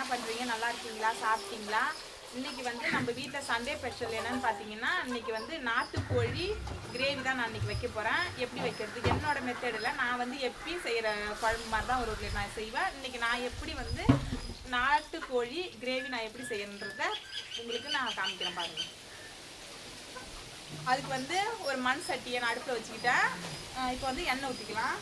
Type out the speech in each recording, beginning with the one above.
என்ன பண்ணுறீங்க நல்லா இருக்கீங்களா? சாப்பிட்டீங்களா? இன்னைக்கு வந்து நம்ம வீட்டில் சண்டே ஸ்பெஷல் என்னன்னு பார்த்தீங்கன்னா இன்னைக்கு வந்து நாட்டுக்கோழி கிரேவி தான் நான் இன்னைக்கு வைக்க போகிறேன் எப்படி வைக்கிறது? என்னோட மெத்தடில் நான் வந்து எப்பயும் செய்கிற குழம்பு மாதிரி தான் ஒரு நான் செய்வேன். இன்றைக்கி நான் எப்படி வந்து நாட்டுக்கோழி கிரேவி நான் எப்படி செய்யணுன்றத உங்களுக்கு நான் காமிக்கிறேன் பாருங்கள் அதுக்கு வந்து ஒரு மண் சட்டியை நான் அடுப்பில் வச்சுக்கிட்டேன். இப்போ வந்து எண்ணெய் ஊற்றிக்கலாம்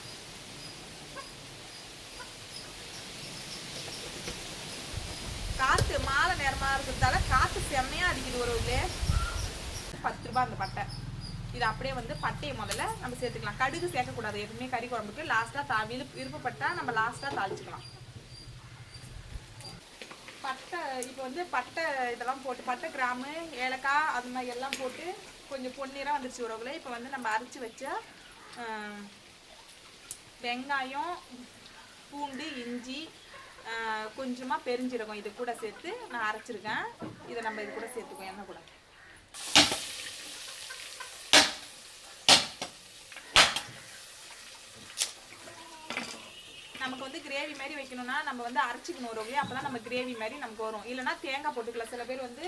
காற்று மாலை நேரமாக இருக்கிறதால காற்று செம்மையாக அடிக்குது ஒரு உள்ளே பத்து ரூபாய் அந்த பட்டை. இது அப்படியே வந்து பட்டையை முதல்ல நம்ம சேர்த்துக்கலாம். கடுகு சேர்க்கக்கூடாது எதுவுமே கறி குழம்புக்கு. லாஸ்ட்டாக தா விருப்ப விருப்பப்பட்டா நம்ம லாஸ்ட்டாக தாளிச்சுக்கலாம். பட்டை இப்போ வந்து பட்டை இதெல்லாம் போட்டு பட்டை கிராமு ஏலக்காய் அது மாதிரி எல்லாம் போட்டு கொஞ்சம் பொன்னீராக வந்துச்சு உறவுல இப்போ வந்து நம்ம அரைச்சி வச்ச வெங்காயம் பூண்டு இஞ்சி கொஞ்சமாக பெருஞ்சீரகம் இது கூட சேர்த்து நான் அரைச்சிருக்கேன். இதை நம்ம இது கூட சேர்த்துக்குவோம் எண்ணெய் கூட. நமக்கு வந்து கிரேவி மாதிரி வைக்கணும்னா நம்ம வந்து அரைச்சிக்கணும் ஒரு வகையாக அப்பதான் நம்ம கிரேவி மாதிரி நமக்கு வரும். இல்லைன்னா தேங்காய் போட்டுக்கலாம் சில பேர் வந்து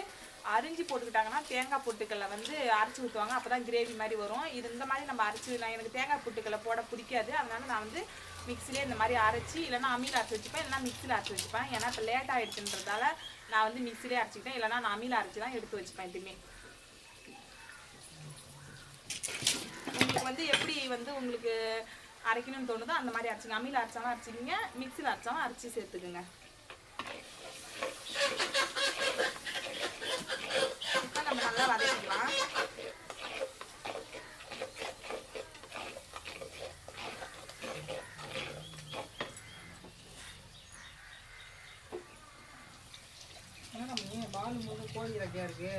அரிஞ்சு போட்டுக்கிட்டாங்கன்னா தேங்காய் பொட்டுக்கல்ல வந்து அரைச்சி ஊற்றுவாங்க அப்போ தான் கிரேவி மாதிரி வரும். இது இந்த மாதிரி நம்ம அரைச்சி நான் எனக்கு தேங்காய் பொட்டுக்கல்ல போட பிடிக்காது. அதனால நான் வந்து மிக்சிலே இந்த மாதிரி அரைச்சி இல்லைன்னா அம்மியில் அரைச்சி வச்சுப்பேன் இல்லைன்னா மிக்சியில் அரைச்சி வச்சுப்பேன். ஏன்னா இப்போ லேட் ஆகிடுச்சுன்றதால நான் வந்து மிக்சிலே அரைச்சிக்கிட்டேன். இல்லைன்னா நான் அம்மியில் அரைச்சி தான் எடுத்து வச்சுப்பேன் எப்பயுமே. உங்களுக்கு வந்து எப்படி வந்து உங்களுக்கு அரைக்கணும்னு தோணுதோ அந்த மாதிரி அரைச்சிங்க. அம்மியில் அரைச்சாலும் அரைச்சிக்கிங்க மிக்சியில் அரைச்சாலும் அரைச்சி சேர்த்துக்குங்க. நம்ம நல்லா வதக்கிக்கலாம். கோழி இறக்கையா இருக்கு.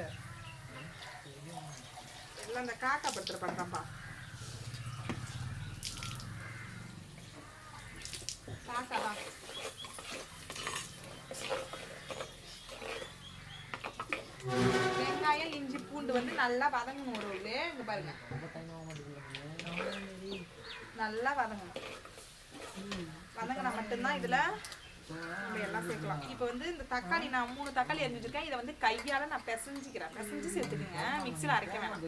எல்லாம் இந்த காக்கா படுத்துற தான்ப்பா காக்கா தான் வெங்காயம் இஞ்சி பூண்டு வந்து நல்லா வதங்கணும் ஒரு உள்ளே இங்க பாருங்க. ரொம்ப டைம் ஆக மாட்டேங்குது நல்லா வதங்கணும். வதங்கினா மட்டும்தான் இதுல நம்ம எல்லாம் சேர்க்கலாம் இப்போ வந்து இந்த தக்காளி நான் மூணு தக்காளி அரிஞ்சு வச்சிருக்கேன் இதை வந்து கையால நான் பிசைஞ்சிக்கிறேன். பிசைஞ்சு சேர்த்துக்குங்க. மிக்சியில் அரைக்க வேணாம்.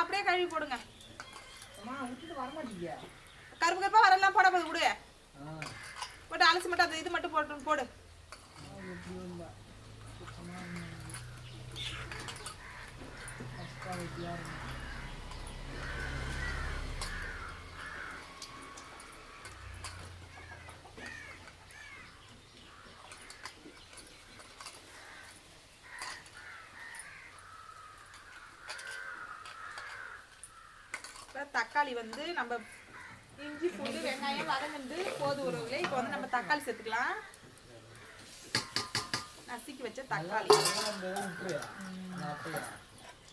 அப்படியே கழுவி போடுங்க. கருப்பு கருப்பா வரலாம் போட போது விடு. போட்டு அலசி மட்டும் அந்த இது மட்டும் போட்டு போடு எப்படி இருந்தா சுத்தமா ஃபஸ்ட்டாக வெட்டியாக இருக்கும் இப்ப தக்காளி வந்து நம்ம இஞ்சி பூண்டு வெங்காயம் வதங்கிருந்து போது உறவுகளே இப்போ வந்து நம்ம தக்காளி சேர்த்துக்கலாம். நசுக்கி வச்ச தக்காளி.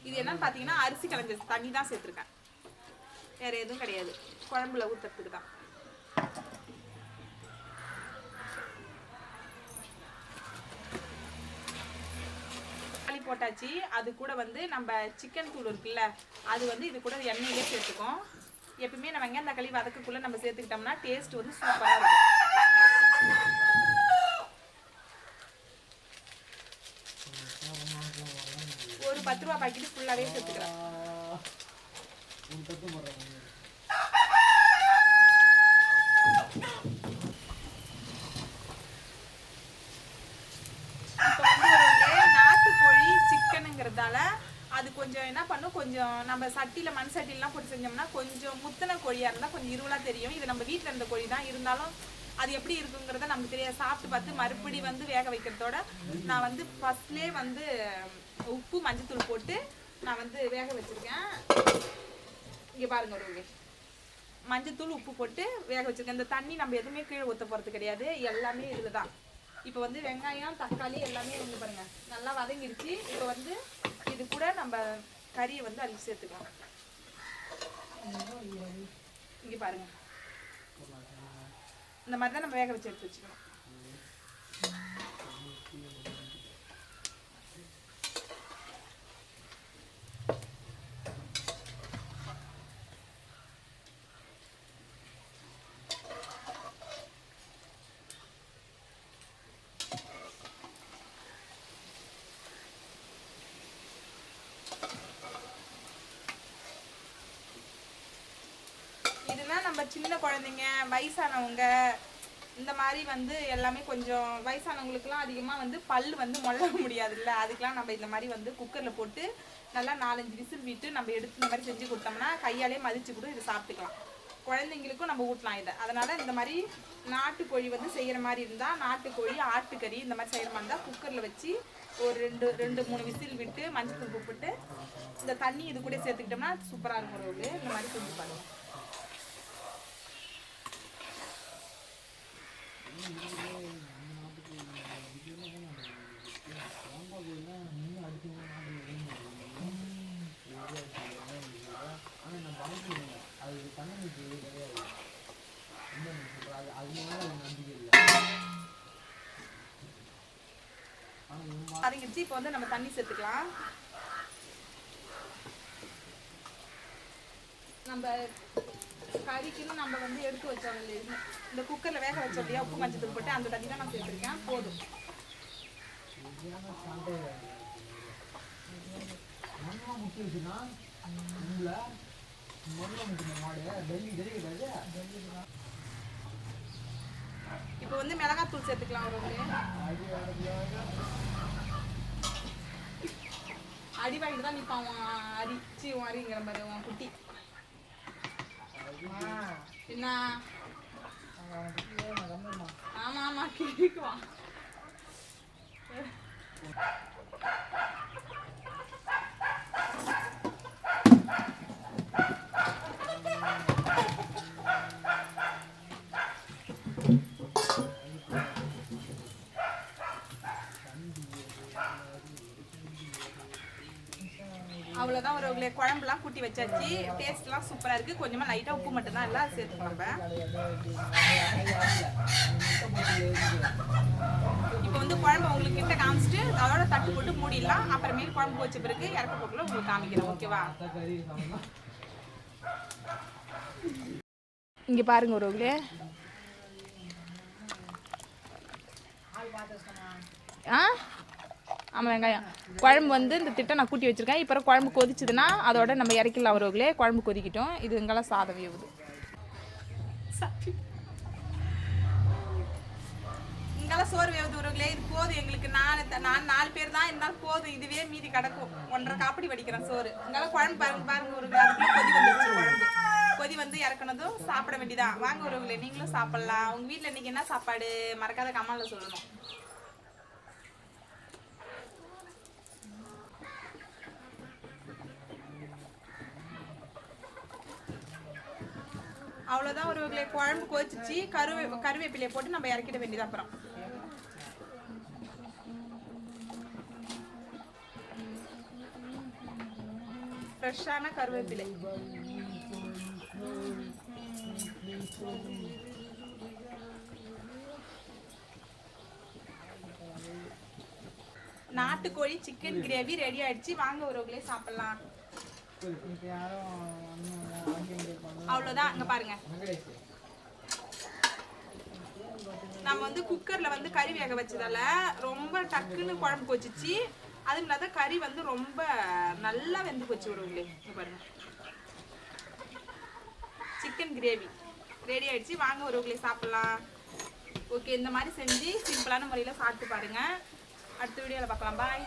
இது என்னன்னு பார்த்தீங்கன்னா அரிசி கலஞ்ச தண்ணி தான் சேர்த்துருக்கேன். வேற எதுவும் கிடையாது. குழம்புல ஊற்றுறதுக்கு தான் தக்காளி போட்டாச்சு. அது கூட வந்து நம்ம சிக்கன் தூள் இருக்குல்ல அது வந்து இது கூட எண்ணெயிலே சேர்த்துக்கோம். எப்பவுமே நம்ம வெங்காயம் தக்காளி வதக்கக்குள்ள நம்ம சேர்த்துக்கிட்டோம்னா டேஸ்ட் வந்து சூப்பராக இருக்கும். ஒரு பத்து ரூபா பாக்கெட்டு ஃபுல்லாகவே சேர்த்துக்கிறேன் இப்போ வந்து ஒரு நாட்டுக்கோழி சிக்கனுங்கிறதால அது கொஞ்சம் என்ன பண்ணும்? கொஞ்சம் நம்ம சட்டியில் மண் சட்டிலாம் போட்டு செஞ்சோம்னா கொஞ்சம் முத்தின கோழியாக இருந்தால் கொஞ்சம் இருவலாக தெரியும். இது நம்ம வீட்டில் இருந்த கோழி தான். இருந்தாலும் அது எப்படி இருக்குங்கிறத நமக்கு தெரியாது. சாப்பிட்டு பார்த்து மறுபடி வந்து வேக வைக்கிறதோட நான் வந்து ஃபஸ்ட்லேயே வந்து உப்பு மஞ்சத்தூள் போட்டு நான் வந்து வேக வச்சுருக்கேன். இங்கே பாருங்க ஒரு மஞ்சத்தூள் உப்பு போட்டு வேக வச்சிருக்கேன். இந்த தண்ணி நம்ம எதுவுமே கீழே ஊற்ற போகிறது கிடையாது. எல்லாமே இதில் தான் இப்போ வந்து வெங்காயம் தக்காளி எல்லாமே வந்து பாருங்க. நல்லா வதங்கிடுச்சு இப்போ வந்து இது கூட நம்ம கறியை வந்து அள்ளி சேர்த்துக்கலாம். இங்கே பாருங்க. இந்த மாதிரி தான் நம்ம வேக வச்சு எடுத்து வச்சுக்கணும். இதுனா நம்ம சின்ன குழந்தைங்க வயசானவங்க இந்த மாதிரி வந்து எல்லாமே கொஞ்சம் வயசானவங்களுக்குலாம் அதிகமாக வந்து பல் வந்து மொள்ள முடியாதுல்ல? அதுக்கெலாம் நம்ம இந்த மாதிரி வந்து குக்கரில் போட்டு நல்லா நாலஞ்சு விசில் விட்டு நம்ம எடுத்து இந்த மாதிரி செஞ்சு கொடுத்தோம்னா கையாலே மதிச்சு கூட இதை சாப்பிட்டுக்கலாம். குழந்தைங்களுக்கும் நம்ம ஊட்டலாம் இதை. அதனால இந்த மாதிரி நாட்டுக்கோழி வந்து செய்கிற மாதிரி இருந்தால் நாட்டுக்கோழி ஆட்டுக்கறி இந்த மாதிரி செய்கிற மாதிரி இருந்தால் குக்கரில் வச்சு ஒரு ரெண்டு ரெண்டு மூணு விசில் விட்டு மஞ்சள் தூள் போட்டு இந்த தண்ணி இது கூட சேர்த்துக்கிட்டோம்னா சூப்பராக இருக்கும் ரோகு இந்த மாதிரி செஞ்சு பாருங்க ஆனால் நம்ம அனுப்பிடுங்க அது கண்ணனுக்கு கிடையாது என்ன சொல்கிறேன் அது அது மேலே எனக்கு நம்பிக்கை இல்லை. இப்போ வந்து நம்ம தண்ணி சேர்த்துக்கலாம். நம்ம கறிக்குன்னு நம்ம வந்து எடுத்து வச்சோம் இல்லையா இந்த குக்கரில் வேக வச்சோம் இல்லையா உப்பு மஞ்சள் தூள் போட்டு அந்த தண்ணி தான் நான் சேர்த்துருக்கேன். போதும். முட்டின மாடு டெல்லி டெல்லி. இப்போ வந்து மிளகாத்தூள் சேர்த்துக்கலாம் ஒரு அடி வாங்கிட்டு தான் நிற்பான் உன் அரி சி உன் அரிங்கிற மாதிரி உன் குட்டி. என்ன? ஆமா ஆமா கேக்குவான் அவ்வளோதான் ஒரு குழம்புலாம் கூட்டி வச்சாச்சு. டேஸ்ட்லாம் சூப்பராக இருக்குது கொஞ்சமாக லைட்டாக உப்பு மட்டும்தான் இல்லை அது சேர்த்துக்கலாம் இப்போ வந்து குழம்பு உங்களுக்கு கிட்ட காமிச்சிட்டு அதோட தட்டு போட்டு மூடிடலாம். அப்புறமேல் குழம்பு வச்ச பிறகு இறக்க போக்குள்ள உங்களுக்கு காமிக்கிறேன் ஓகேவா இங்கே பாருங்க ஒரு ஆ? ஆமாம் வெங்காயம். குழம்பு வந்து இந்த திட்டம் நான் கூட்டி வச்சுருக்கேன். இப்போ குழம்பு கொதிச்சதுன்னா அதோட நம்ம இறக்கிடலாம் அவர்களே குழம்பு கொதிக்கிட்டோம். இது இங்கெல்லாம் சாதம் வேவுது இங்கெல்லாம் சோறு வேவுது உறவுகளே இது போதும் எங்களுக்கு. நாலு நான் நாலு பேர் தான் இருந்தாலும் போதும். இதுவே மீதி கிடக்கும். ஒன்றரை காப்படி வடிக்கிறேன் சோறு. இங்கெல்லாம் குழம்பு பாருங்க பாருங்க உறவுகளே கொதி வந்துருச்சு குழம்பு. கொதி வந்து இறக்குனதும் சாப்பிட வேண்டியதான் வாங்க உறவுகளே நீங்களும் சாப்பிடலாம். உங்கள் வீட்டில் இன்னைக்கு என்ன சாப்பாடு? மறக்காத கமலில் சொல்லணும். அவ்வளோதான் ஒரு குழம்பு கொதிச்சிச்சு. கருவே கருவேப்பிலையை போட்டு நம்ம இறக்கிட வேண்டியது அப்புறம். ஃப்ரெஷ்ஷான கருவேப்பிலை. நாட்டுக்கோழி சிக்கன் கிரேவி ரெடி ஆயிடுச்சு. வாங்க ஒருவர்களே சாப்பிடலாம். அவ்வளோதான் அங்கே பாருங்க. நம்ம வந்து குக்கர்ல வந்து கறி வேக வச்சதால ரொம்ப டக்குன்னு குழம்பு கொச்சிச்சு அதுவும் இல்லாத கறி வந்து ரொம்ப நல்லா வெந்து போச்சு விடுவங்களே இங்க பாருங்க. சிக்கன் கிரேவி ரெடி ஆயிடுச்சு. வாங்க ஒருவங்களே சாப்பிடலாம். ஓகே இந்த மாதிரி செஞ்சு சிம்பிளான முறையில் சாப்பிட்டு பாருங்க. அடுத்த வீடியோவில் பார்க்கலாம். பாய்